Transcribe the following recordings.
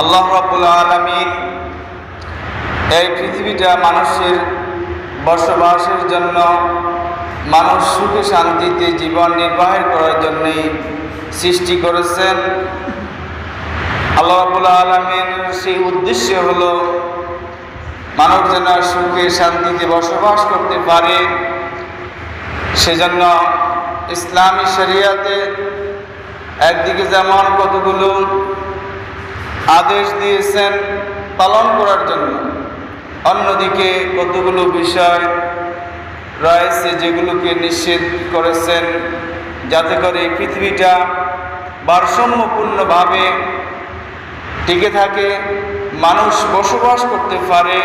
আল্লাহ রাবুল আলমিন এই পৃথিবীটা মানুষের বসবাসের জন্য, মানুষ সুখে শান্তিতে জীবন নির্বাহ করার জন্যই সৃষ্টি করেছেন। আল্লাহ রাবুল আলমিন সেই উদ্দেশ্য হলো মানব যেন সুখে শান্তিতে বসবাস করতে পারে। সেজন্য ইসলামী শরিয়াতে একদিকে যেমন কতগুলো আদেশ দিয়েছেন পালন করার জন্য। অন্যদিকে কতগুলো বিষয় রয়েছে যেগুলোকে নিষেধ করেছেন যাতে করে পৃথিবীটা ভারসাম্যপূর্ণভাবে টিকে থাকে, মানুষ বসবাস করতে পারে।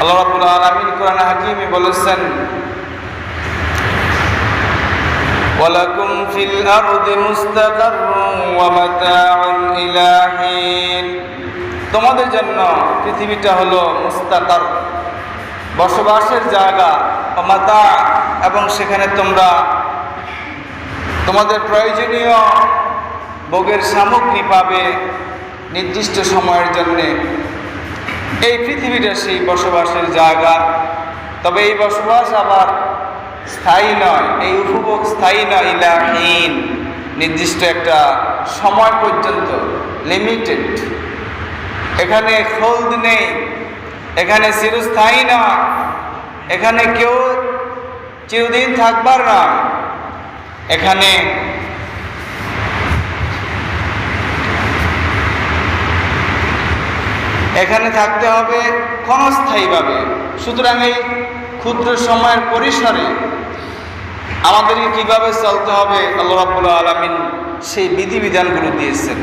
আল্লাহ রাবুল আলমিন কোরআন হাকিমে বলেছেন ولكم في الأرض مستقر ومتاع إلى حين তোমাদের জন্য পৃথিবীটা হলো মুস্তাকার বসবাসের জায়গা মাতা এবং সেখানে তোমরা তোমাদের প্রয়োজনীয় ভোগের সামগ্রী পাবে নির্দিষ্ট সময়ের জন্যে এই পৃথিবীটা সেই বসবাসের জায়গা তবে এই বসবাস আবার স্থায়ী নয়। এই উপভোগ স্থায়ী নয় ইলাহীন। নির্দিষ্ট একটা সময় পর্যন্ত লিমিটেড এখানে খোলদ নেই। এখানে চিরস্থায়ী নয় এখানে কেউ চিরদিন থাকবার নয় এখানে এখানে থাকতে হবে ক্ষণস্থায়ীভাবে। সুতরাং এই ক্ষুদ্র সময়ের পরিসরে আমাদেরকে কীভাবে চলতে হবে, আল্লাহ আলমিন সেই বিধিবিধানগুলো দিয়েছেন।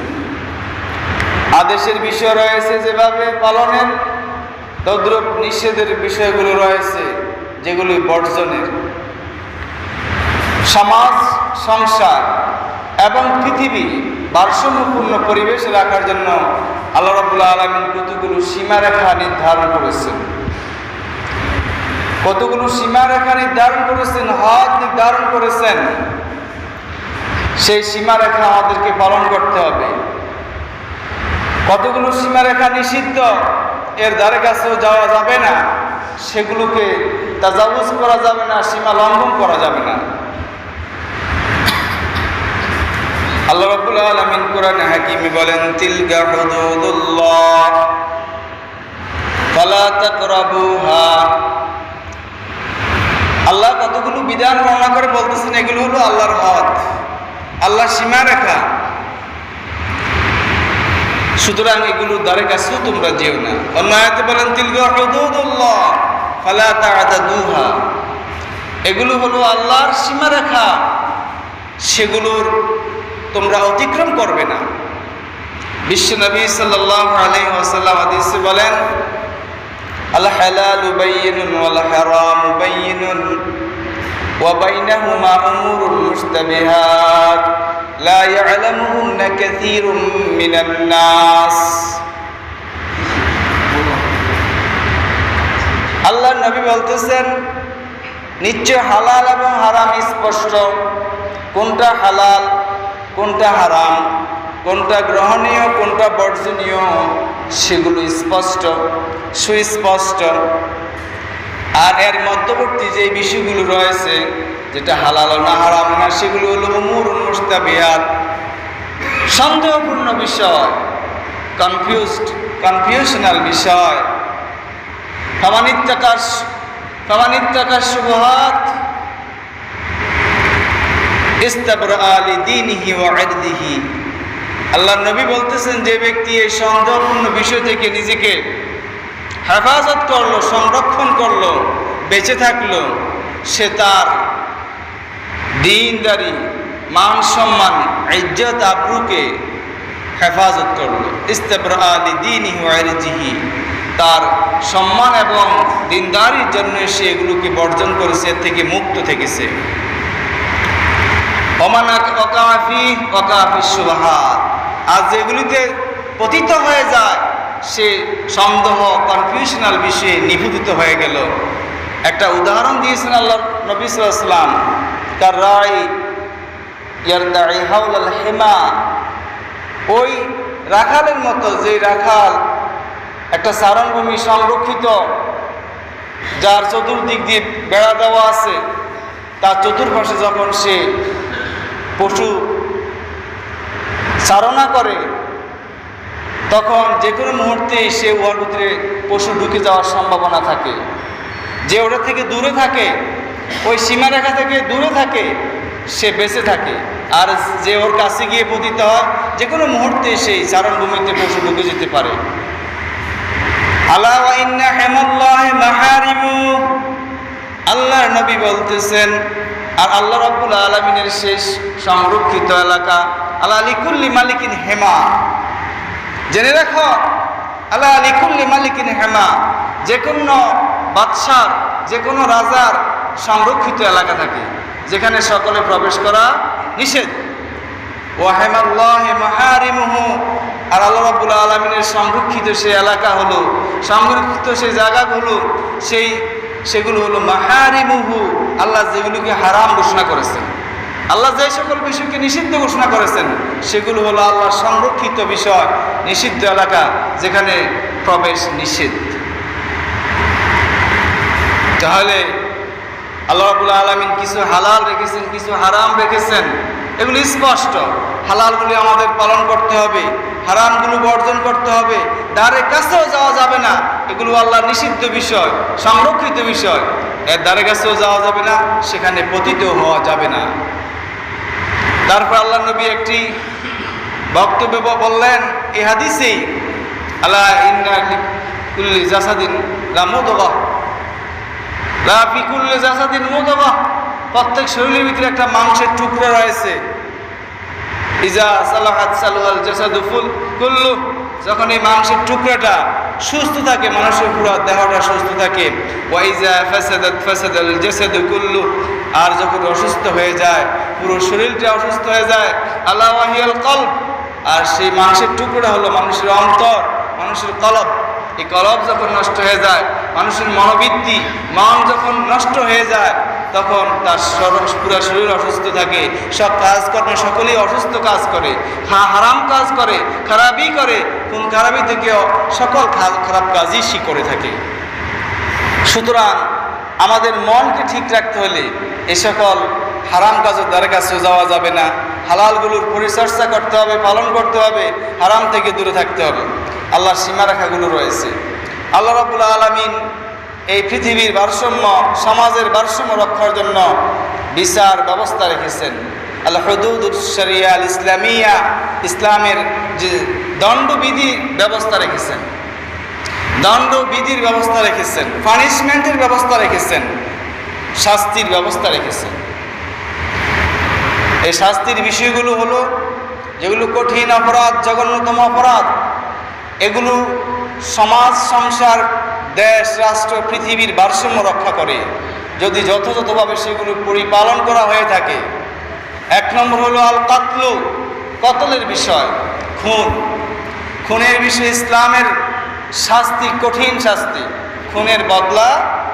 আদেশের বিষয় রয়েছে যেভাবে পালনের, তদ্রুপ নিষেধের বিষয়গুলো রয়েছে, যেগুলি বর্জনের। সমাজ, সংসার এবং পৃথিবী ভারসাম্যপূর্ণ পরিবেশ রাখার জন্য আল্লাহ রবুল্লা আলমিন কতগুলো সীমারেখা নির্ধারণ করেছেন। কতগুলো সীমারেখা নির্ধারণ করেছেন হদ নির্ধারণ করেছেন, সেই সীমারেখা আমাদেরকে পালন করতে হবে। কতগুলো সীমারেখা নিষিদ্ধ, এর দ্বারে কাছেও যাওয়া যাবে না। সেগুলোকে তাজাবুজ করা যাবে না, সীমা লঙ্ঘন করা যাবে না। আল্লাহ রাব্বুল আলামিন কোরআনে হাকিমে বলেন, তিলকা হুদুদুল্লাহ, ফালা তাকরাবুহা আল্লাহ কতগুলো বিধান বর্ণনা করে বলতেছেন, এগুলো হলো আল্লাহর হদ আল্লাহর সীমা রেখা সুতরাং এগুলো দ্বারে কাছেও তোমরা যেও না। অন্য আয়াতে বলেন তাআদাদুহা এগুলো হলো আল্লাহর সীমারেখা। সেগুলোর তোমরা অতিক্রম করবে না। বিশ্বনবী সাল্লাহ আলী ওসাল্লাম হাদিসে বলেন আল হালাল বাইয়িনুন ওয়াল হারাম বাইয়িনুন وبينهما أمور مشتبهات لا يعلمهن كثير من الناس আল্লাহ নবী বলতেছেন নিশ্চয় হালাল এবং হারাম স্পষ্ট কোনটা হালাল কোনটা হারাম কোনটা গ্রহণীয় কোনটা বর্জনীয় সেগুলো স্পষ্ট সুস্পষ্ট। আর এর মধ্যবর্তী যে বিষয়গুলো রয়েছে, যেটা হালাল না হারাম না, সেগুলো হলো উমুর মুস্তাবিয়াত সন্দেহপূর্ণ বিষয় কনফিউজড কনফিউশনাল বিষয়। ফামানিত্যাকাশ ফামানিত্যাকাশ শুভহাত। ইস্তাবর আলী দিনহি ও আর্দিহি আল্লাহ নবী বলতেছেন, যে ব্যক্তি এই সন্দেহপূর্ণ বিষয় থেকে নিজেকে হেফাজত করল, সংরক্ষণ করল, বেঁচে থাকল, সে তার দিনদারি, মান সম্মান, ইজ্জত, আব্রুকে হেফাজত করল। ইস্তাবর আলী দিনহি ও তার সম্মান এবং দিনদারির জন্য সে এগুলোকে বর্জন করেছে থেকে মুক্ত থেকেছে। অমানাক অকাফি অকাফি সুবাহাত। আর যেগুলিতে পতিত হয়ে যায় সে সন্দেহ কনফিউশনাল বিষয়ে নিবেদিত হয়ে গেল। একটা উদাহরণ দিয়েছেন আল্লাহ নবী তার রায় হেমা ওই রাখালের মতো যে রাখাল একটা সারণভূমি সংরক্ষিত, যার চতুর্দিক দিয়ে বেড়া দেওয়া আছে, তার চতুর্পাশে যখন সে পশু চারণা করে তখন যে কোনো মুহূর্তে সে উহার ভিতরে পশু ঢুকে যাওয়ার সম্ভাবনা থাকে। যে ওটা থেকে দূরে থাকে, ওই সীমারেখা থেকে দূরে থাকে, সে বেঁচে থাকে। আর যে ওর কাছে গিয়ে পতিত হয়, যে কোনো মুহূর্তে সেই চারণভূমিতে পশু ঢুকে যেতে পারে। আলা ওয়া ইন্না হেমাল্লাহি মাহারিমু। আল্লাহর নবী বলতেছেন, আর আল্লাহ রাব্বুল আলামিনের শেষ সংরক্ষিত এলাকা আল্লাহ লিকুল্লি মালিকিন হেমা। জেনে রাখো আল্লাহ লিকুল্লি মালিকিন হেমা যে কোনো বাদশার যে কোনো রাজার সংরক্ষিত এলাকা থাকে, যেখানে সকলে প্রবেশ করা নিষেধ। ওয়াহেমাল্লাহ মাহারিমুহু, আর আল্লাহ রাব্বুল আলমিনের সংরক্ষিত সেই এলাকা হলো, সংরক্ষিত সেই জায়গাগুলো, সেই, সেগুলো হলো মাহারিমুহু, আল্লাহ যেগুলোকে হারাম ঘোষণা করেছেন। আল্লাহ যে সকল বিষয়কে নিষিদ্ধ ঘোষণা করেছেন, সেগুলো হলো আল্লাহর সংরক্ষিত বিষয়, নিষিদ্ধ এলাকা, যেখানে প্রবেশ নিষিদ্ধ। তাহলে আল্লাহ রাবুল আলমিন কিছু হালাল রেখেছেন, কিছু হারাম রেখেছেন, এগুলি স্পষ্ট। হালালগুলি আমাদের পালন করতে হবে, হারামগুলো বর্জন করতে হবে দ্বারের কাছেও যাওয়া যাবে না, এগুলো আল্লাহ নিষিদ্ধ বিষয়, সংরক্ষিত বিষয়। এর দ্বারের কাছেও যাওয়া যাবে না, সেখানে পতিতও হওয়া যাবে না। তারপর আল্লাহ নবী একটি বক্তব্য বললেন এই হাদিসেই আল্লাহ ইন্না কুল্লি জাসাদিন রামুদবাহ লাফিকুল্লে জাসাদিন মুদবা প্রত্যেক শরীরের ভিতরে একটা মাংসের টুকরো রয়েছে। ইজা সালাহাত সালুয়াল জাসাদু ফুল কুল্লু যখন এই মাংসের টুকরাটা সুস্থ থাকে, মানুষের পুরো দেহটা সুস্থ থাকে কুল্লু, আর যখন অসুস্থ হয়ে যায়, পুরো শরীরটা অসুস্থ হয়ে যায়, আল্লাহ ওয়াহিয়াল আর সেই মাংসের টুকরোটা হলো মানুষের অন্তর, মানুষের কলব। এই কলব যখন নষ্ট হয়ে যায়, মানুষের মনোবৃত্তি, মন যখন নষ্ট হয়ে যায়, তখন তার পুরো শরীর অসুস্থ থাকে। সব কাজকর্মে সকলেই অসুস্থ কাজ করে, হা, হারাম কাজ করে, খারাপই করে, কোন খারাপই থেকেও সকল খারাপ কাজই সে করে থাকে। সুতরাং আমাদের মনকে ঠিক রাখতে হলে এ সকল হারাম কাজের দ্বারা কাছে যাওয়া যাবে না। হালালগুলোর পরিচর্যা করতে হবে, পালন করতে হবে, হারাম থেকে দূরে থাকতে হবে। আল্লাহর সীমারেখাগুলো রয়েছে। আল্লাহ রবুল্লা আলমিন এই পৃথিবীর ভারসাম্য, সমাজের ভারসাম্য রক্ষার জন্য বিচার ব্যবস্থা রেখেছেন। আল্লাহ হদুদ আল ইসলামিয়া, ইসলামের যে দণ্ডবিধি ব্যবস্থা রেখেছেন। দণ্ডবিধির ব্যবস্থা রেখেছেন পানিশমেন্টের ব্যবস্থা রেখেছেন, শাস্তির ব্যবস্থা রেখেছেন। এই শাস্তির বিষয়গুলো হলো, যেগুলো কঠিন অপরাধ, জঘন্যতম অপরাধ এগুলো সমাজ, সংসার, দেশ, রাষ্ট্র, পৃথিবীর ভারসাম্য রক্ষা করে। যদি যথাযথভাবে সেগুলো পরিপালন করা হয়ে থাকে, এক নম্বর হলো আল কাতলু কতলের বিষয়, খুন। খুনের বিষয়ে ইসলামের শাস্তি কঠিন শাস্তি, খুনের বদলা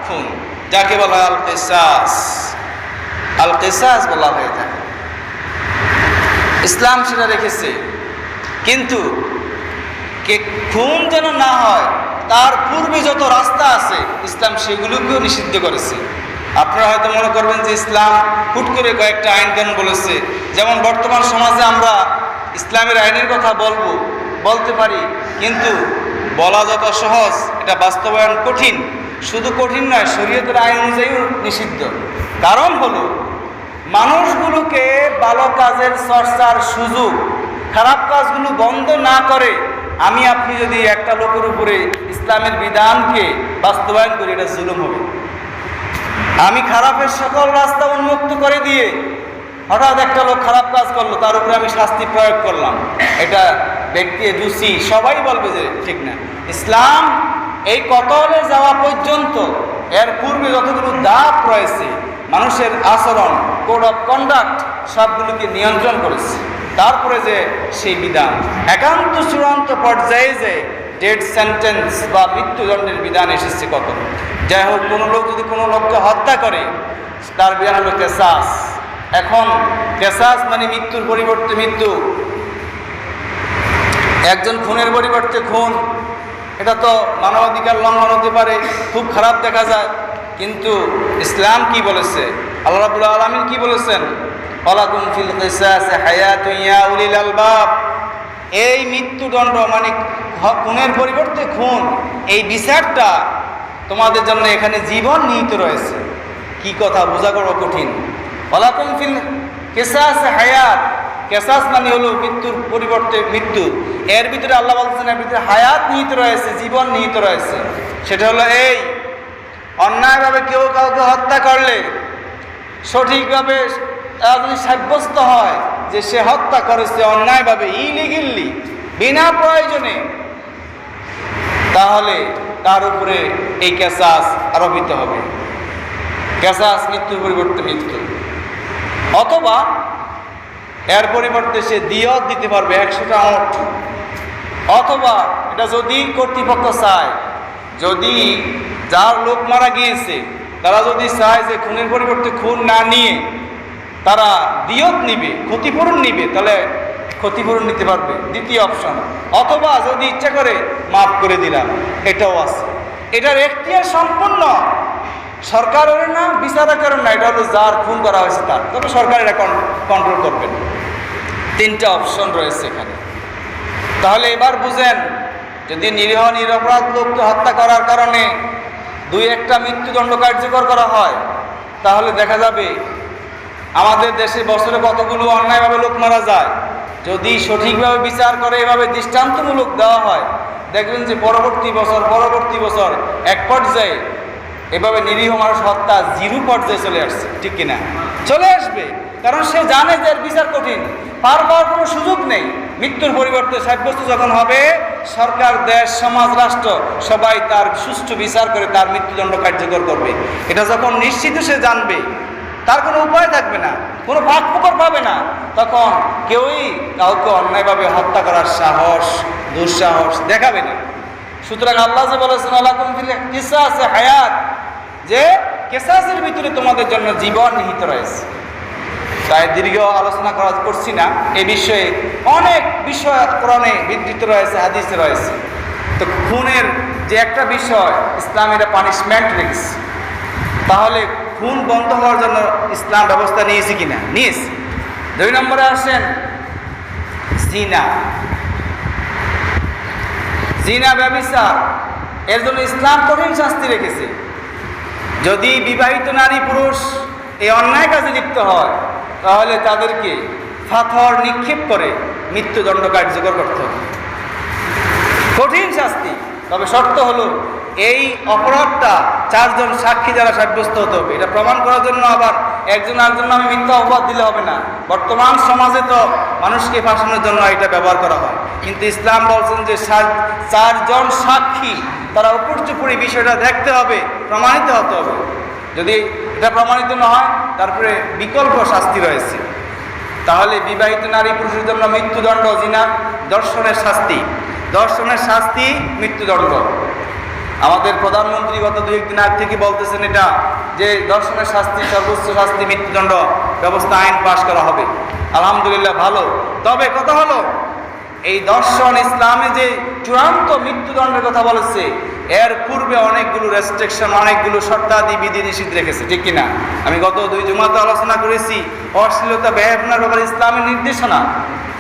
খুন, যাকে বলা আল কেসাস আল কেসাস বলা হয়ে থাকে। ইসলাম সেটা রেখেছে। কিন্তু কে খুন যেন না হয়, তার পূর্বে যত রাস্তা আছে, ইসলাম সেগুলোকেও নিষিদ্ধ করেছে। আপনারা হয়তো মনে করবেন যে ইসলাম হুট করে কয়েকটা আইন কানুন বলেছে। যেমন বর্তমান সমাজে আমরা ইসলামের আইনের কথা বলব, বলতে পারি, কিন্তু বলা যত সহজ, এটা বাস্তবায়ন কঠিন। শুধু কঠিন নয়, শরীয়তের আইন অনুযায়ীও নিষিদ্ধ। কারণ হলো, মানুষগুলোকে ভালো কাজের চর্চার সুযোগ, খারাপ কাজগুলো বন্ধ না করে আমি আপনি যদি একটা লোকের উপরে ইসলামের বিধানকে বাস্তবায়ন করি, এটা জুলুম হবে। আমি খারাপের সকল রাস্তা উন্মুক্ত করে দিয়ে হঠাৎ একটা লোক খারাপ কাজ করল, তার উপরে আমি শাস্তি প্রয়োগ করলাম। এটা ব্যক্তি দোষী, সবাই বলবে যে ঠিক না। ইসলাম এই কতলে যাওয়া পর্যন্ত এর পূর্বে যতগুলো দাপ রয়েছে, মানুষের আচরণ কোড অফ কন্ডাক্ট সবগুলোকে নিয়ন্ত্রণ করেছে। তারপরে যে সেই বিধান। একান্ত চূড়ান্ত পর্যায়ে যে ডেড সেন্টেন্স বা মৃত্যুদণ্ডের বিধান এসেছে কত যাই হোক, কোনো লোক যদি কোনো লোককে হত্যা করে, তার বিধান হলো কেসাস। এখন, কেসাস মানে মৃত্যুর পরিবর্তে মৃত্যু। একজন খুনের পরিবর্তে খুন। এটা তো মানবাধিকার লঙ্ঘন হতে পারে, খুব খারাপ দেখা যায়। কিন্তু ইসলাম কি বলেছে? আল্লাহ রাবুল্লাহ আলমিন কি বলেছেন? অলাকুম ফিল কিসাস হায়াতুন ইয়া উলিল আলবাব এই মৃত্যুদণ্ড মানে খুনের পরিবর্তে খুন। এই বিচারটা তোমাদের জন্য এখানে জীবন নিহিত রয়েছে। কি কথা বোঝা করো কঠিন। অলাকুম ফিল কেসাস হায়াত। কেসাস মানে হলো মৃত্যুর পরিবর্তে মৃত্যু। এর ভিতরে আল্লাহ বলছেন এর ভিতরে হায়াত নিহিত রয়েছে, জীবন নিহিত রয়েছে। সেটা হলো এই, অন্যায়ভাবে কেউ কাউকে হত্যা করলে সঠিকভাবে তা যদি সাব্যস্ত হয় যে সে হত্যা করেছে অন্যায়ভাবে ইলিগিল্লি বিনা প্রয়োজনে, তাহলে তার উপরে এই ক্যাসাস আরোপিত হবে। ক্যাসাস মৃত্যুর পরিবর্তে মৃত্যু। অথবা এর পরিবর্তে সে দিয়ত দিতে পারবে একশোটা ওট অথবা এটা যদি কর্তৃপক্ষ চায়, যদি যার লোক মারা গিয়েছে, তারা যদি চায় যে খুনের পরিবর্তে খুন না নিয়ে তারা দিয়ত নিবে, ক্ষতিপূরণ নিবে, তাহলে ক্ষতিপূরণ নিতে পারবে। দ্বিতীয় অপশন, অথবা যদি ইচ্ছা করে মাফ করে দিলাম, এটাও আছে। এটার এখতিয়ার সম্পূর্ণ। সরকারের না বিচারকের না, এটা হলো যার খুন করা হয়েছে তার। তবে সরকার এটা কন্ট্রোল করবেন তিনটা অপশন রয়েছে এখানে। তাহলে এবার বুঝেন, যদি নিরীহ, নিরপরাধ লোককে হত্যা করার কারণে দুই একটা মৃত্যুদণ্ড কার্যকর করা হয়, তাহলে দেখা যাবে আমাদের দেশে বছরে কতগুলো অন্যায়ভাবে লোক মারা যায়? যদি সঠিকভাবে বিচার করে, এভাবে দৃষ্টান্তমূলক দেওয়া হয়, দেখবেন যে পরবর্তী বছর পরবর্তী বছর এক পর্যায়ে এভাবে নিরীহ মানুষ হত্যা জিরো পর্যায়ে চলে আসছে, ঠিক কিনা? চলে আসবে, কারণ সে জানে যে বিচার কঠিন। পার পাওয়ার কোনো সুযোগ নেই। মৃত্যুর পরিবর্তে সাব্যস্ত যখন হবে, সরকার, দেশ, সমাজ, রাষ্ট্র সবাই তার সুষ্ঠু বিচার করে তার মৃত্যুদণ্ড কার্যকর করবে। এটা যখন নিশ্চিত সে জানবে তার কোনো উপায় থাকবে না, কোনো ভাগ পুকুর পাবে না। তখন কেউই কাউকে অন্যায়ভাবে হত্যা করার সাহস, দুঃসাহস দেখাবে না। সুতরাং আল্লাহ যে বলেছেন আল্লাহ আছে হায়াত যে কেসাসের ভিতরে তোমাদের জন্য জীবন নিহিত রয়েছে। তাই দীর্ঘ আলোচনা করা করছি না, এ বিষয়ে অনেক বিষয় কোরআনে বিধৃত রয়েছে, হাদিসে রয়েছে। তো খুনের যে একটা বিষয় ইসলাম এটা পানিশমেন্ট রেখেছে তাহলে খুন বন্ধ হওয়ার জন্য ইসলাম ব্যবস্থা নিয়েছে কিনা? নিস দুই নম্বরে আসেন জিনা। জিনা ব্যবিচার। এর জন্য ইসলাম কঠিন শাস্তি রেখেছে। যদি বিবাহিত নারী পুরুষ এই অন্যায় কাজে লিপ্ত হয়, তাহলে তাদেরকে পাথর নিক্ষেপ করে মৃত্যুদণ্ড কার্যকর করতে হবে। কঠিন শাস্তি। তবে শর্ত হলো এই অপরাধটা চারজন সাক্ষী দ্বারা সাব্যস্ত হতে হবে এটা প্রমাণ করার জন্য আবার একজন আরেকজন নামে মিথ্যা অপবাদ দিলে হবে না। বর্তমান সমাজে তো মানুষকে ফাঁসানোর জন্য এটা ব্যবহার করা হয়। কিন্তু ইসলাম বলছেন যে চারজন সাক্ষী, তারা উপর্যুপুরি বিষয়টা দেখতে হবে, প্রমাণিত হতে হবে। যদি এটা প্রমাণিত না হয়, তারপরে বিকল্প শাস্তি রয়েছে। তাহলে বিবাহিত নারী পুরুষের জন্য মৃত্যুদণ্ড জিনা, দর্শনের শাস্তি। দর্শনের শাস্তি, মৃত্যুদণ্ড। আমাদের প্রধানমন্ত্রী গত দুই একদিন আগ থেকে বলতেছেন এটা, যে দর্শনের শাস্তি, সর্বোচ্চ শাস্তি মৃত্যুদণ্ড ব্যবস্থা আইন পাশ করা হবে। আলহামদুলিল্লাহ ভালো। তবে কথা হলো, এই দর্শন ইসলামে যে চূড়ান্ত মৃত্যুদণ্ডের কথা বলেছে, এর পূর্বে অনেকগুলো রেস্ট্রিকশন অনেকগুলো শর্তাদি বিধি নিষিদ্ধ রেখেছে, ঠিক কিনা? আমি গত দুই জুমাতে আলোচনা করেছি, অশ্লীলতা ব্যয়ভাবনার ব্যাপারে ইসলামের নির্দেশনা।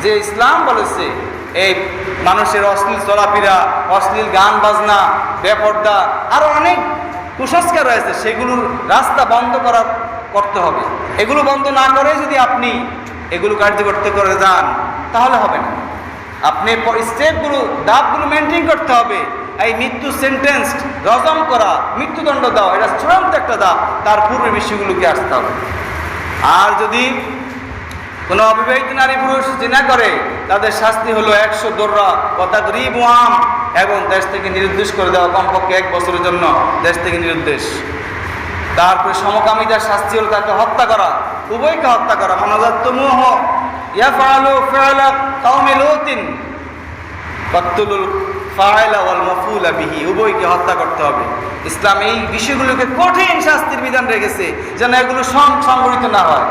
যে ইসলাম বলেছে এই মানুষের অশ্লীল চলাফেরা, অশ্লীল গান বাজনা, বেপর্দা আরও অনেক কুসংস্কার রয়েছে, সেগুলোর রাস্তা বন্ধ করা করতে হবে। এগুলো বন্ধ না করে যদি আপনি এগুলো কার্যকর করে যান, তাহলে হবে না। আপনি স্টেপগুলো দাবগুলো মেনটেন করতে হবে। এই মৃত্যু সেন্টেন্স রজম করা, মৃত্যুদণ্ড দাও, এটা চূড়ান্ত একটা দাব তার পূর্বে বিষয়গুলোকে আসতে হবে। আর যদি কোনো অবিবাহিত নারী পুরুষ জিনা করে, তাদের শাস্তি হলো একশো দোররা, অর্থাৎ গরিব আম, এবং দেশ থেকে নিরুদ্দেশ করে দেওয়া কমপক্ষে এক বছরের জন্য দেশ থেকে নিরুদ্দেশ। তারপরে সমকামিতার শাস্তি হলো তাকে হত্যা করা, উভয়কে হত্যা করা মাফুলা বিহি, উভয়কে হত্যা করতে হবে। ইসলাম এই বিষয়গুলোকে কঠিন শাস্তির বিধান রেখেছে যেন এগুলো সং সংগঠিত না হয়।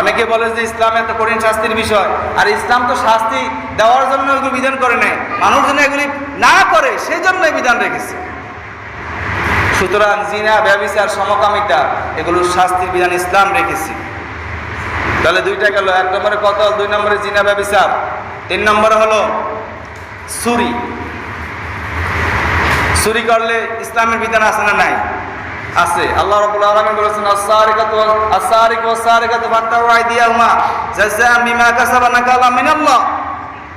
অনেকে বলে যে ইসলাম এত কঠিন শাস্তির বিষয়। আর ইসলাম তো শাস্তি দেওয়ার জন্য এগুলো বিধান করে নেয় মানুষ যেন এগুলি না করে সেই জন্য বিধান রেখেছে। সুতরাং জিনা, ব্যবিচার, সমকামিতা এগুলোর শাস্তির বিধান ইসলাম রেখেছে। তাহলে দুইটা গেল। এক নম্বরে কতল, দুই নম্বরে জিনা, ব্যবিচার। তিন নম্বরে হলো সুরি চুরি করলে ইসলামের বিধান আছে না নাই? আছে। আল্লাহ রাব্বুল আলামিন বলেছেন as-sariqatu as-sariqu was-sariqatu ফাক্তাউ আইদিয়াহুমা জাযাআন বিমা কাসাবা নাকালা মিনাল্লাহ।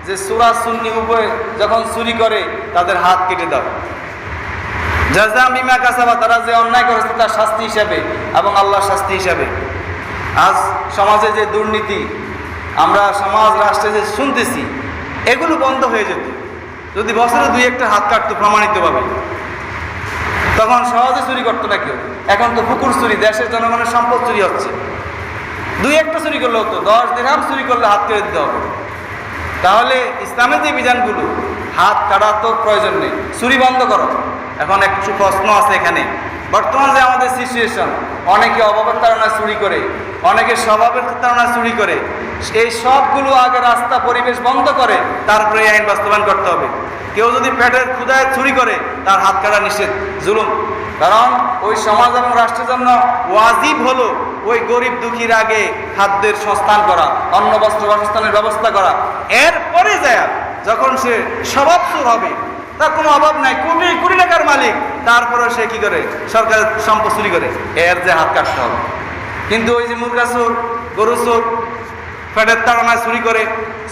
যে সূরা সুন্নি উভয় যখন চুরি করে, তাদের হাত কেটে দাও। জাযা বিমা কাসাবা, তারা যে অন্যায় করেছে, তার শাস্তি হিসাবে এবং আল্লাহর শাস্তি হিসাবে। আজ সমাজে যে দুর্নীতি, আমরা সমাজ, রাষ্ট্রে যে শুনতেছি, এগুলো বন্ধ হয়ে যেত। যদি বছরে দুই একটা হাত কাটতো, প্রমাণিতভাবে। তখন সহজে চুরি করতো না কেউ। এখন তো পুকুর চুরি, দেশের জনগণের সম্পদ চুরি হচ্ছে। দুই একটা চুরি করলে হতো, দশ দিরহাম চুরি করলে হাত কেটে দিতে হবে। তাহলে ইসলামের যে বিধানগুলো, হাত কাটার তো প্রয়োজন নেই। চুরি বন্ধ করো। এখন একটু প্রশ্ন আছে এখানে। বর্তমান যে আমাদের সিচুয়েশন অনেকে অভাবের তাড়না চুরি করে, অনেকে স্বভাবের তাড়না চুরি করে। এই সবগুলো আগে রাস্তা, পরিবেশ বন্ধ করে, তারপরে আইন বাস্তবায়ন করতে হবে। কেউ যদি পেটের ক্ষুদায় চুরি করে, তার হাত কাটা নিষেধ, জুলুম। কারণ ওই সমাজ এবং রাষ্ট্রের জন্য ওয়াজিব হলো ওই গরিব দুঃখীর আগে খাদ্যের সংস্থান করা, অন্ন, বস্ত্র, বাসস্থানের ব্যবস্থা করা। এরপরে যায়, যখন সে স্বভাব হবে তার কোনো অভাব নাই। কোটি কোটি টাকার মালিক। তারপরে সে কি করে? সরকারের সম্পদ চুরি করে। এর যে হাত কাটতে হবে। কিন্তু ওই যে মুরগা চোর, গরু চোর পেটের তাড়নায় চুরি করে,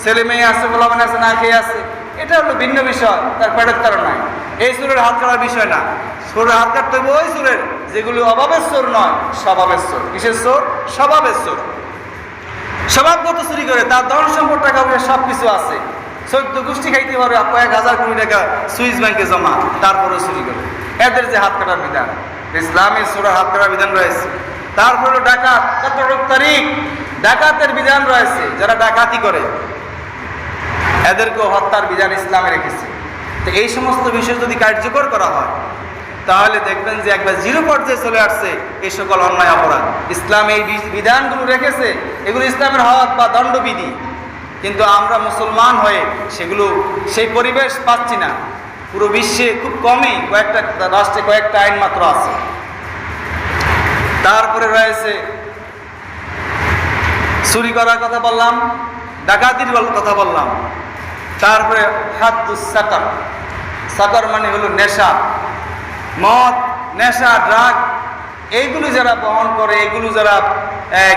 ছেলে মেয়ে আছে গোলামানে আছে, না খেয়ে আছে, এটা হলো ভিন্ন বিষয়, তার পেটের তাড়নায়। এই সুরের হাত কাটার বিষয় না। সুরের হাত কাটতে হবে ওই সুরের যেগুলো অভাবের চোর নয়, স্বভাবের চোর। কিসের চোর? স্বভাবের চোর। স্বভাবগত চুরি করে, তার ধন সম্পদ টাকা সব কিছু আছে। চোদ্দ গোষ্ঠী খাইতে পারবে কয়েক হাজার কোটি টাকা সুইস ব্যাংকে জমা তারপরে চুরি করে। এদের যে হাত কাটার বিধান, ইসলামী সুরা হাত কাটার বিধান রয়েছে। তারপরে ডাকাত কত তারিখ? ডাকাতের বিধান রয়েছে, যারা ডাকাতি করে, এদেরকেও হত্যার বিধান ইসলামে রেখেছে। তো এই সমস্ত বিষয় যদি কার্যকর করা হয়, তাহলে দেখবেন যে একবার জিরো পর্যায়ে চলে আসছে এই সকল অন্যায় অপরাধ। ইসলাম এই বিধানগুলো রেখেছে, এগুলো ইসলামের হক বা দণ্ডবিধি। কিন্তু আমরা মুসলমান হয়ে সেগুলো, সেই পরিবেশ পাচ্ছি না। পুরো বিশ্বে খুব কমই কয়েকটা রাষ্ট্রে কয়েকটা আইন মাত্র আছে। তারপরে রয়েছে, চুরি করার কথা বললাম, ডাকাতির কথা বললাম। তারপরে হাদ্দুস সাকার। সাকার মানে হলো নেশা। মদ, নেশা, ড্রাগ এইগুলো যারা বহন করে এগুলো যারা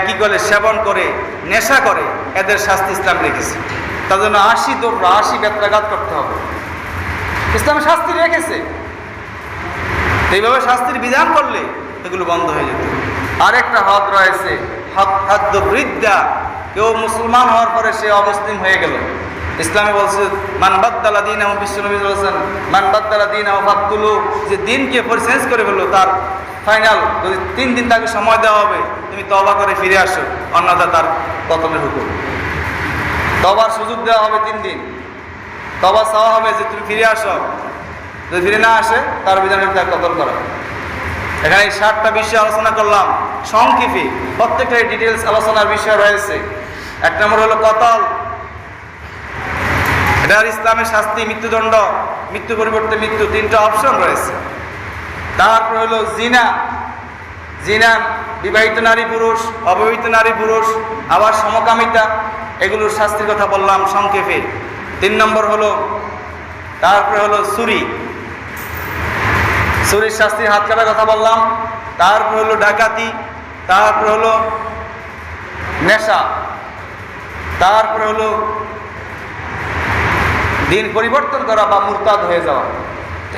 কি করে সেবন করে, নেশা করে, এদের শাস্তি ইসলাম রেখেছে। তার জন্য আশি দৌড় আশি বেত্রাঘাত করতে হবে। ইসলাম শাস্তি রেখেছে। এইভাবে শাস্তির বিধান করলে এগুলো বন্ধ হয়ে যেত। আরেকটা হদ রয়েছে খাদ্য বৃদ্ধা কেউ মুসলমান হওয়ার পরে সে অমুসলিম হয়ে গেল। ইসলামে বলছে, মান বাদ্দালা দিন এবং বিশ্বনবী বলছেন মান বাদ্দালা দিন এবং বাদ্দুলু যে দিনকে চেঞ্জ করে ফেলল, তার ফাইনাল, যদি তিন দিন তাকে সময় দেওয়া হবে, তুমি তবা করে ফিরে আসো, অন্যথা তার কতমের হুকুম। তবার সুযোগ দেওয়া হবে তিন দিন। তবা চাওয়া হবে যে তুমি ফিরে আসো। যদি ফিরে না আসে, তার বিধানে তার কতল করা। এখানে এই সাতটা বিষয়ে আলোচনা করলাম। সংক্ষেপে প্রত্যেকটা ডিটেলস আলোচনার বিষয় রয়েছে। এক নম্বর হলো কতল। এটার ইসলামের শাস্তি, মৃত্যুদণ্ড, মৃত্যু পরিবর্তে মৃত্যু, তিনটা অপশন রয়েছে। তারপর হলো জিনা। জিনা, বিবাহিত নারী পুরুষ অবিবাহিত নারী পুরুষ, আবার সমকামিতা, এগুলোর শাস্তির কথা বললাম সংক্ষেপে। তিন নম্বর হলো, তারপরে হলো চুরি চুরির শাস্তির হাত কাটার কথা বললাম। তারপর হলো ডাকাতি, তারপর হলো নেশা, তারপরে হলো দিন পরিবর্তন করা বা মুরতাদ হয়ে যাওয়া।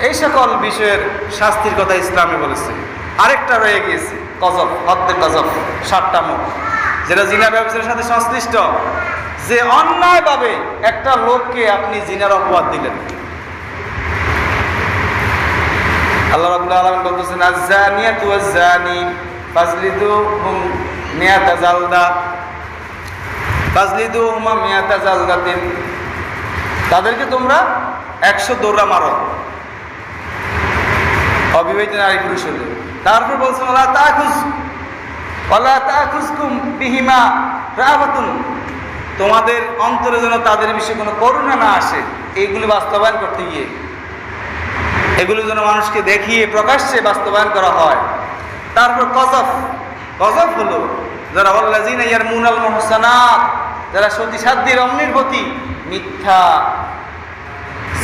এই সকল বিষয়ের শাস্তির কথা ইসলামে বলেছে। আরেকটা রয়ে গিয়েছে কজব হদ্দে কজব সাতটা মুখ। যেটা জিনা ব্যবসার সাথে সংশ্লিষ্ট। যে অন্যায়ভাবে একটা লোককে আপনি জিনার অপবাদ দিলেন। আল্লাহ রাব্বুল আলামিন বলতেছেন, আজ-জানিয়াতু ওয়াজ-জানি ফাজলিদুহুম মিয়াতা জালদা, ফাজলিদুহুমা মিয়াতা জালদাতিন। তাদেরকে তোমরা একশো দৌড়া মারো। অবিবাহিত নারী পুরুষ হলে তারপর বলছেন আল্লাহ তাকুজ ওয়ালা তাখুজকুম বিহিমা রাহাতুন তোমাদের অন্তরে যেন তাদের বিষয়ে কোনো করুণা না আসে এইগুলি বাস্তবায়ন করতে গিয়ে। এগুলো যেন মানুষকে দেখিয়ে, প্রকাশ্যে বাস্তবায়ন করা হয়। তারপর কজফ কজফ হলো যারা অল্লাজিন ইয়ার মুনাল মোহসানাত, যারা সতী সাধ্যের অনির্বতী মিথ্যা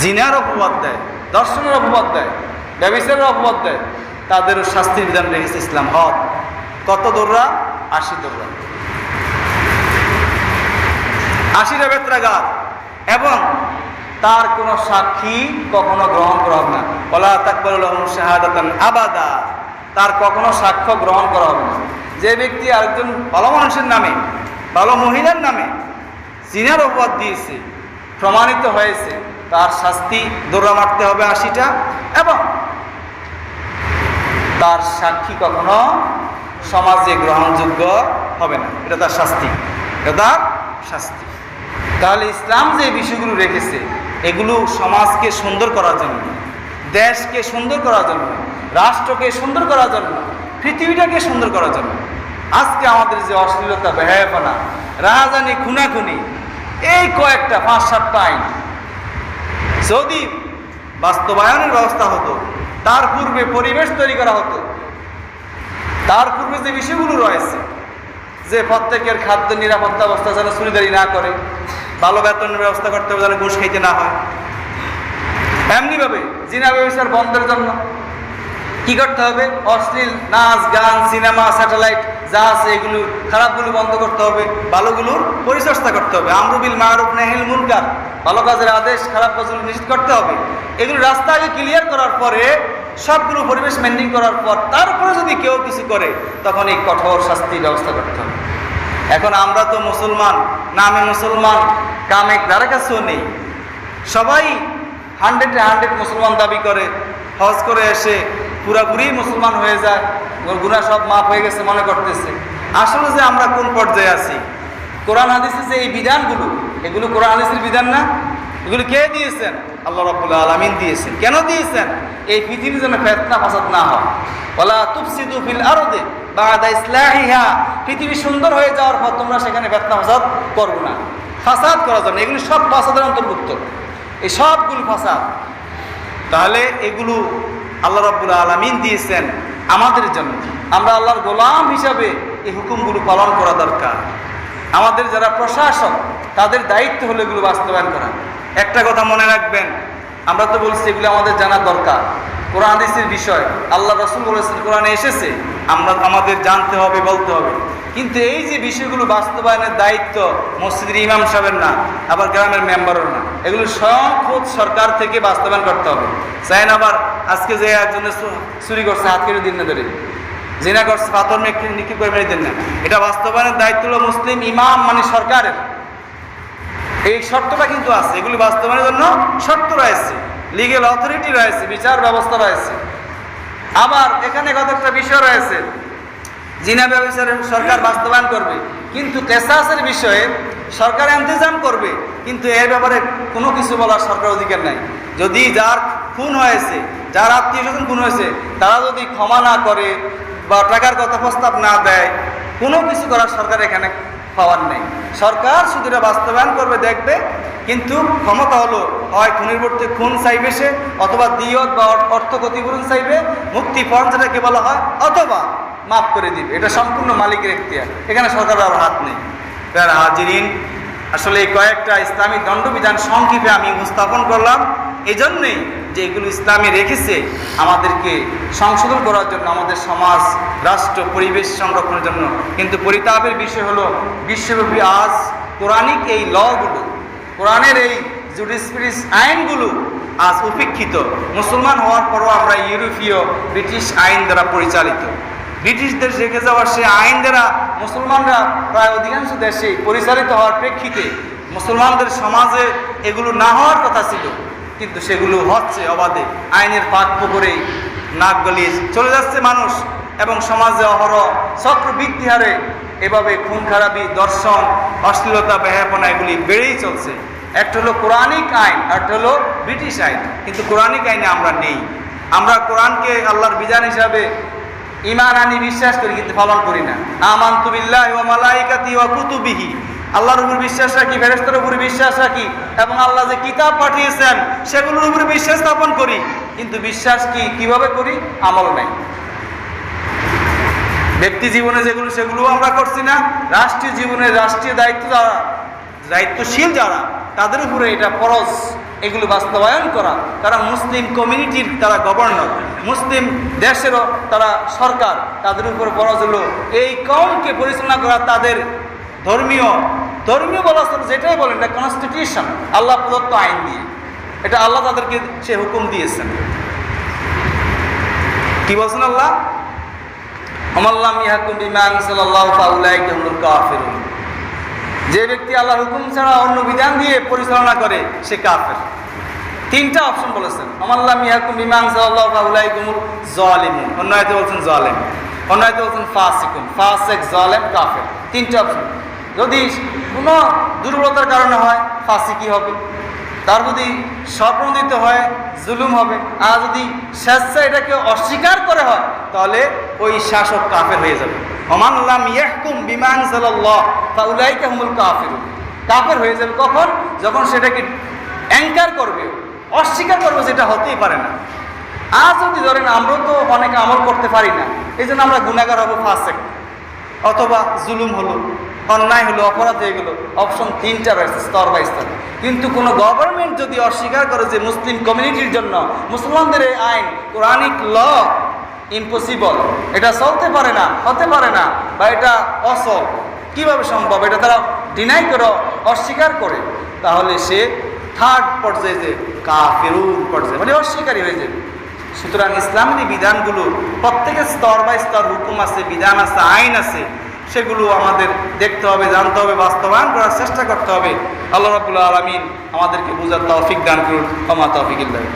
জিনার অপবাদ দেয়, দর্শনের অপবাদ দেয়। ব্যবসার অপবাদ দেয় তাদেরও শাস্তির বিধান রেখেছে ইসলাম হক। কত দৌড়া আশি দৌড়া আশিটা বেত্রাঘাত। এবং তার কোনো সাক্ষী কখনো গ্রহণ করা হবে না। বলা তাকবর শাহাদাতান আবাদা। তার কখনো সাক্ষ্য গ্রহণ করা হবে না। যে ব্যক্তি আরেকজন ভালো মানুষের নামে, ভালো মহিলার নামে জিনার অপবাদ দিয়েছে, প্রমাণিত হয়েছে তার শাস্তি দৌড়া মারতে হবে আশিটা এবং তার সাক্ষী কখনো সমাজে গ্রহণযোগ্য হবে না। এটা তার শাস্তি। এটা তার শাস্তি। তাহলে ইসলাম যে বিষয়গুলো রেখেছে, এগুলো সমাজকে সুন্দর করার জন্য, দেশকে সুন্দর করার জন্য, রাষ্ট্রকে সুন্দর করার জন্য, পৃথিবীটাকে সুন্দর করার জন্য, আজকে আমাদের যে অশ্লীলতা ব্যয়াপনা রাহাজানি, খুনাখুনি, এই কয়েকটা পাঁচ সাতটা আইন যদি বাস্তবায়নের ব্যবস্থা হতো, তার পূর্বে পরিবেশ তৈরি করা হতো, তার পূর্বে যে বিষয়গুলো রয়েছে, যে প্রত্যেকের খাদ্য নিরাপত্তা ব্যবস্থা যেন চুরিদারি না করে, ভালো বেতনের ব্যবস্থা করতে হবে যেন ঘুষ খাইতে না হয়। এমনিভাবে জিনা ব্যবসার বন্ধের জন্য কি করতে হবে? অশ্লীল নাচ, গান, সিনেমা, স্যাটেলাইট, যা আছে এগুলো, খারাপগুলো বন্ধ করতে হবে, ভালোগুলোর পরিচর্যা করতে হবে। আমরুবিল মারুফ, নেহিল মুনকার, ভালো কাজের আদেশ, খারাপ কাজগুলো নিশ্চিত করতে হবে। এগুলো রাস্তা আগে ক্লিয়ার করার পরে, সবগুলো পরিবেশ মেনটেন করার পর তারপরে যদি কেউ কিছু করে, তখন এই কঠোর শাস্তির ব্যবস্থা করতে হবে। এখন আমরা তো মুসলমান, নামে মুসলমান, কামে ধারে কাছেও নেই। সবাই হান্ড্রেডে হান্ড্রেড মুসলমান দাবি করে, হজ করে এসে পুরাপুরি মুসলমান হয়ে যায় গুণা সব মাফ হয়ে গেছে মনে করতেছে। আসলে যে আমরা কোন পর্যায়ে আছি? কোরআন হাদিসের যে এই বিধানগুলো, এগুলো কোরআন হাদিসের বিধান না? এগুলো কে দিয়েছেন? আল্লাহ রাব্বুল আলামিন দিয়েছেন। কেন দিয়েছেন? এই পৃথিবী যেন ফেতনা ফাসাদ না হয় ওলা তুফসিদু ফিল আরদে বাদা ইসলাহিহা। পৃথিবী সুন্দর হয়ে যাওয়ার পর তোমরা সেখানে ফেতনা ফাসাদ করব না। ফাসাদ করার জন্য। এগুলি সব ফাসাদের অন্তর্ভুক্ত। এই সবগুলো ফাসাদ। তাহলে এগুলো আল্লাহ রাব্বুল আলামিন দিয়েছেন আমাদের জন্য। আমরা আল্লাহর গোলাম হিসাবে এই হুকুমগুলো পালন করা দরকার। আমাদের যারা প্রশাসক, তাদের দায়িত্ব হলো এগুলো বাস্তবায়ন করা। একটা কথা মনে রাখবেন, আমরা তো বলছি এগুলো আমাদের জানা দরকার। কোরআন হাদিসের বিষয়, আল্লাহ রসুল বলেছেন, কোরআনে এসেছে, আমরা আমাদের জানতে হবে, বলতে হবে। কিন্তু এই যে বিষয়গুলো বাস্তবায়নের দায়িত্ব মসজিদের ইমাম সাহেবের না, আবার গ্রামের মেম্বারও না, এগুলো স্বয়ং খোদ সরকার থেকে বাস্তবায়ন করতে হবে। চাই না আবার আজকে যে একজনে চু- চুরি করছে, হাত কেটে দিন না ধরে। জেনা করছে, পাথর মেঘ নিক্ষেপ করে মেরে দেন না। এটা বাস্তবায়নের দায়িত্ব হলো মুসলিম ইমাম মানে সরকারের। এই শর্তটা কিন্তু আছে, এগুলি বাস্তবায়নের জন্য শর্ত রয়েছে। লিগেল অথরিটি রয়েছে, বিচার ব্যবস্থা রয়েছে। আবার এখানে কত একটা বিষয় রয়েছে জিনা ব্যবসার সরকার বাস্তবায়ন করবে। কিন্তু কেসাসের বিষয়ে সরকার ইন্তজাম করবে, কিন্তু এর ব্যাপারে কোনো কিছু বলার সরকার অধিকার নাই। যদি যার খুন হয়েছে, যার আত্মীয় স্বজন খুন হয়েছে, তারা যদি ক্ষমা না করে বা টাকার কথা প্রস্তাব না দেয়, কোনো কিছু করার সরকার এখানে পাওয়ার নেই। সরকার শুধু এটা বাস্তবায়ন করবে, দেখবে, কিন্তু ক্ষমতা হলো, হয় খুনের পড়তে খুন চাইবে সে, অথবা দিয়ত বা অর্থ ক্ষতিপূরণ চাইবে মুক্তিপণ যেটাকে বলা হয়, অথবা মাফ করে দিবে। এটা সম্পূর্ণ মালিকের এখতিয়ার। এখানে সরকারের আর হাত নেই। হাজিরিন, আসলে এই কয়েকটা ইসলামী দণ্ডবিধান সংক্ষেপে আমি উপস্থাপন করলাম। এই জন্যেই যে এগুলো ইসলামে রেখেছে, আমাদেরকে সংশোধন করার জন্য, আমাদের সমাজ, রাষ্ট্র, পরিবেশ সংরক্ষণের জন্য। কিন্তু পরিতাপের বিষয় হলো, বিশ্বব্যাপী আজ কোরআনিক এই লগুলো, কোরআনের এই জুডিসপ্রিস আইনগুলো আজ উপেক্ষিত। মুসলমান হওয়ার পরও আমরা ইউরোপীয় ব্রিটিশ আইন দ্বারা পরিচালিত। ব্রিটিশদের রেখে যাওয়ার সে আইন দ্বারা মুসলমানরা প্রায় অধিকাংশ দেশে পরিচালিত হওয়ার প্রেক্ষিতে মুসলমানদের সমাজে এগুলো না হওয়ার কথা ছিল। কিন্তু সেগুলো হচ্ছে অবাধে। আইনের পাক করেই নাক গলিয়ে চলে যাচ্ছে মানুষ এবং সমাজে অহরহ চক্রবৃদ্ধি হারে এভাবে খুন খারাপি দর্শন, অশ্লীলতা ব্যয়াপনা এগুলি বেড়েই চলছে। একটা হলো কোরআনিক আইন একটা হলো ব্রিটিশ আইন। কিন্তু কোরআনিক আইনে আমরা নেই। আমরা কোরআনকে আল্লাহর বিধান হিসাবে ইমান আনি বিশ্বাস করি, কিন্তু পালন করি না। আমান তুবিল্লাহ ওয়া মালাইকাতি ওয়া কুতুবিহি। আল্লাহর উপর বিশ্বাস রাখি ফেরেস্তার উপর বিশ্বাস রাখি, এবং আল্লাহ যে কিতাব পাঠিয়েছেন, সেগুলোর উপর বিশ্বাস স্থাপন করি। কিন্তু বিশ্বাস কি, কীভাবে করি? আমল নাই। ব্যক্তি জীবনে যেগুলো সেগুলো আমরা করছি না। রাষ্ট্রীয় জীবনে রাষ্ট্রীয় দায়িত্ব যারা, দায়িত্বশীল যারা, তাদের উপরে এটা ফরজ। এগুলো বাস্তবায়ন করা। তারা মুসলিম কমিউনিটির তারা গভর্নর, মুসলিম দেশেরও তারা সরকার, তাদের উপর ফরজ হলো এই কমকে পরিচালনা করা তাদের ধর্মীয় ধর্মীয় বলা যেটাই বলেন, এটা কনস্টিটিউশন আল্লাহ প্রদত্ত আইন দিয়ে। এটা আল্লাহ তাদেরকে সে হুকুম দিয়েছেন। কি বলছেন আল্লাহ? আমাল্লাম ইয়াকুম বিমা আনসালাল্লাহু ফাউলাইকা হুমুল কাফিরুন। যে ব্যক্তি আল্লাহর হুকুম ছাড়া অন্য বিধান দিয়ে পরিচালনা করে, সে কাফের। তিনটা অপশন বলেছেন। আমাল্লাহ মিয়াকুম ইমান হুমুল জালিমুন। অন্য আয়াতে বলছেন জলেম। অন্য আয়াতে বলছেন ফাসিকুম ফাসেক, জলেম, কাফের। তিনটা অপশন যদি কোনো দুর্বলতার কারণে হয় ফাঁসি কি হবে। তার যদি স্বপ্নদিত হয়, জুলুম হবে। আর যদি স্বেচ্ছা এটাকে অস্বীকার করে হয়, তাহলে ওই শাসক কাফের হয়ে যাবে। হমান্লাম ইয়াহকুম বিমান সাল্লাহ ফাউলাইকা হুমুল কাফির কাফের হয়ে যাবে কখন? যখন সেটাকে অ্যাঙ্কার করবে, অস্বীকার করবে, যেটা হতেই পারে না। আর যদি ধরেন আমরা তো অনেক আমল করতে পারি না, এই জন্য আমরা গুণাগার হব ফাঁসেক অথবা জুলুম হলো। অন্যায় হলো অপরাধ হয়ে গেলো। অপশন তিনটা রয়েছে, স্তর বাই স্তর। কিন্তু কোনো গভর্নমেন্ট যদি অস্বীকার করে যে মুসলিম কমিউনিটির জন্য মুসলমানদের এই আইন কোরআনিক ল ইম্পসিবল এটা চলতে পারে না, হতে পারে না বা এটা অসল কীভাবে সম্ভব? এটা তারা ডিনাই করে, অস্বীকার করে। তাহলে সে থার্ড পর্যায়ে যে কাফেরুন পর্যায়ে মানে অস্বীকারী হয়ে যাবে। সুতরাং ইসলামের বিধানগুলো প্রত্যেকের স্তর বাই স্তর হুকুম আছে, বিধান আছে, আইন আছে। সেগুলো আমাদের দেখতে হবে, জানতে হবে, বাস্তবায়ন করার চেষ্টা করতে হবে। আল্লাহ রাবুল্লাহ আলমিন আমাদেরকে বোঝার তৌফিক দান করুন। ক্ষমা তৌফিক